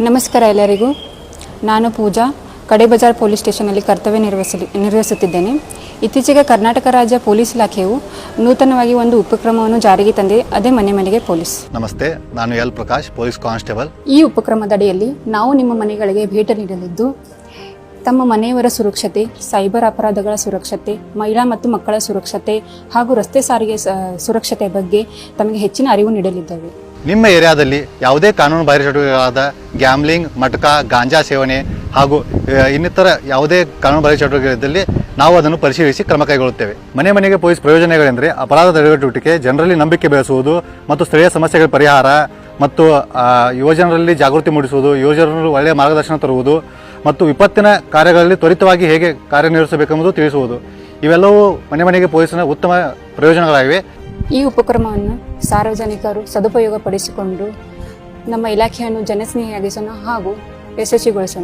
ನಮಸ್ಕಾರ ಎಲ್ಲರಿಗೂ. ನಾನು ಪೂಜಾ ಕಡೆಬಜಾರ್ ಪೊಲೀಸ್ ಸ್ಟೇಷನಲ್ಲಿ ಕರ್ತವ್ಯ ನಿರ್ವಹಿಸಲಿ ನಿರ್ವಹಿಸುತ್ತಿದ್ದೇನೆ. ಇತ್ತೀಚೆಗೆ ಕರ್ನಾಟಕ ರಾಜ್ಯ ಪೊಲೀಸ್ ಇಲಾಖೆಯು ನೂತನವಾಗಿ ಒಂದು ಉಪಕ್ರಮವನ್ನು ಜಾರಿಗೆ ತಂದಿದೆ. ಅದೇ ಮನೆ ಮನೆಗೆ ಪೊಲೀಸ್. ನಮಸ್ತೆ ನಾನು ಎಲ್ ಪ್ರಕಾಶ್ ಪೊಲೀಸ್ ಕಾನ್ಸ್ಟೇಬಲ್. ಈ ಉಪಕ್ರಮದಡಿಯಲ್ಲಿ ನಾವು ನಿಮ್ಮ ಮನೆಗಳಿಗೆ ಭೇಟಿ ನೀಡಲಿದ್ದು ತಮ್ಮ ಮನೆಯವರ ಸುರಕ್ಷತೆ ಸೈಬರ್ ಅಪರಾಧಗಳ ಸುರಕ್ಷತೆ ಮಹಿಳಾ ಮತ್ತು ಮಕ್ಕಳ ಸುರಕ್ಷತೆ ಹಾಗೂ ರಸ್ತೆ ಸಾರಿಗೆ ಸುರಕ್ಷತೆ ಬಗ್ಗೆ ತಮಗೆ ಹೆಚ್ಚಿನ ಅರಿವು ನೀಡಲಿದ್ದೇವೆ. ನಿಮ್ಮ ಏರಿಯಾದಲ್ಲಿ ಯಾವುದೇ ಕಾನೂನು ಬಾಹಿರ ಚಟುವಟಿಕೆಗಳಾದ ಗ್ಯಾಮ್ಲಿಂಗ್ ಮಟಕ, ಗಾಂಜಾ ಸೇವನೆ ಹಾಗೂ ಇನ್ನಿತರ ಯಾವುದೇ ಕಾನೂನು ಬಾಹಿರ ಚಟುವಟಿಕೆಗಳಲ್ಲಿ ನಾವು ಅದನ್ನು ಪರಿಶೀಲಿಸಿ ಕ್ರಮ ಕೈಗೊಳ್ಳುತ್ತೇವೆ. ಮನೆ ಮನೆಗೆ ಪೊಲೀಸ್ ಪ್ರಯೋಜನಗಳೆಂದರೆ ಅಪರಾಧ ತಡೆಗಟ್ಟುವಿಕೆ ಜನರಲ್ಲಿ ನಂಬಿಕೆ ಬೆಳೆಸುವುದು ಮತ್ತು ಸ್ಥಳೀಯ ಸಮಸ್ಯೆಗಳ ಪರಿಹಾರ ಮತ್ತು ಯುವಜನರಲ್ಲಿ ಜಾಗೃತಿ ಮೂಡಿಸುವುದು, ಯುವಜನರು ಒಳ್ಳೆಯ ಮಾರ್ಗದರ್ಶನ ತರುವುದು ಮತ್ತು ವಿಪತ್ತಿನ ಕಾರ್ಯಗಳಲ್ಲಿ ತ್ವರಿತವಾಗಿ ಹೇಗೆ ಕಾರ್ಯನಿರ್ವಹಿಸಬೇಕೆಂಬುದು ತಿಳಿಸುವುದು. ಇವೆಲ್ಲವೂ ಮನೆ ಮನೆಗೆ ಪೊಲೀಸ್ನ ಉತ್ತಮ ಪ್ರಯೋಜನಗಳಾಗಿವೆ. ಈ ಉಪಕ್ರಮವನ್ನು ಸಾರ್ವಜನಿಕರು ಸದುಪಯೋಗಪಡಿಸಿಕೊಂಡು ನಮ್ಮ ಇಲಾಖೆಯನ್ನು ಜನಸ್ನೇಹಿಯಾಗಿಸೋಣ ಹಾಗೂ ಯಶಸ್ವಿಗೊಳಿಸೋಣ.